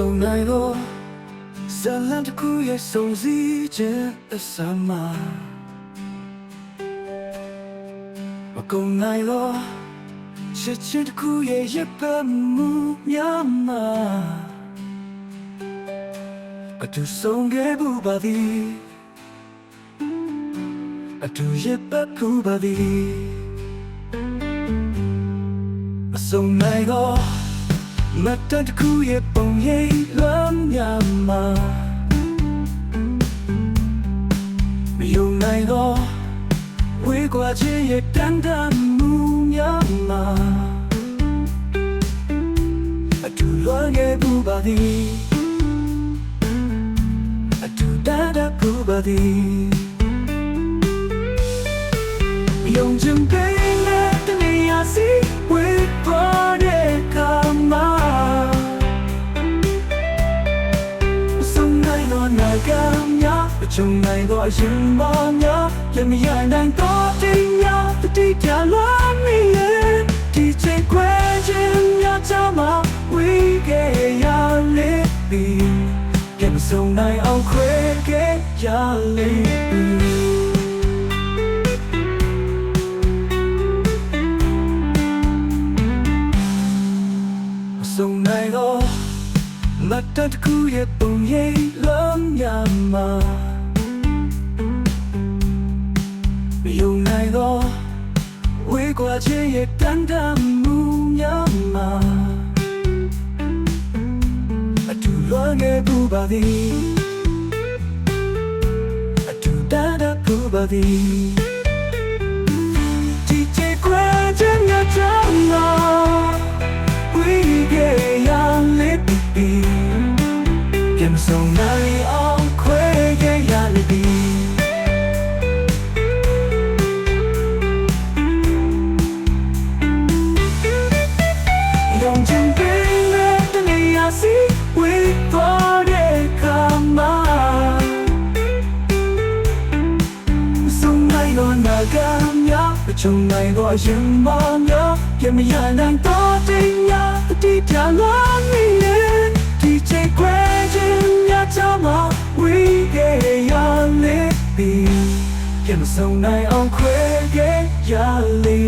စုံနိုင်တော့ဇလန်တစ်ခုရဲ့စုံစည်းခြင်းအစမှာမကုန်နိုင်တော့ချစ်ချင်းတစ်ခုရဲ့ရပတ်မှုများမှာအတူဆုံးခဲ့ဘူးပါသည်အတူရပတ်ခုပါသည်မစုံနိုင်တော့ မတ်တတခုရဲ့ပုံရိပ်လမ်းများမှာမယုံနိုင်တော့ဝေးကွာခြင်းရဲ့တန်တမှုများမှာအတူလွန်ခဲ့ဘူးပါသည်အတူတန်တဘူးပါသည်ယုံခြင်းပိနဲ့တနေရာစီ နိုင်တော့နာကများအချုံနိုင်တော့အရင်မများရမရနိုင်တော့တင်များတတိကြလာမီရဲ့ဒီချိန်ခွဲခြင်းများချမဝေးခဲ့ရလေပြီကဲမဆုံးနိုင်အောင်ခွဲခဲ့ရလေပြီမဆုံးနိုင်တော့မတ်တတခုရဲ့ပုံရိပ်လ ဝေးကွာခြင်းရဲ့တန်တမှုများမှာအတူလွန်ခဲ့ဘူးပါသည်အတူတန်တဘူးပါသည် DJ ခွဲခြင်းများချမ်း ကများအချုံနိုင်တော့ရင်မများပြမရနိုင်တော့တင်များတတိပြလာမီရဲ့ဒီချိန်ခွဲခြင်းများချမဝေးခဲ့ရလေပြီပြမဆုံးနိုင်အောင်ခွဲခဲ့ရလေ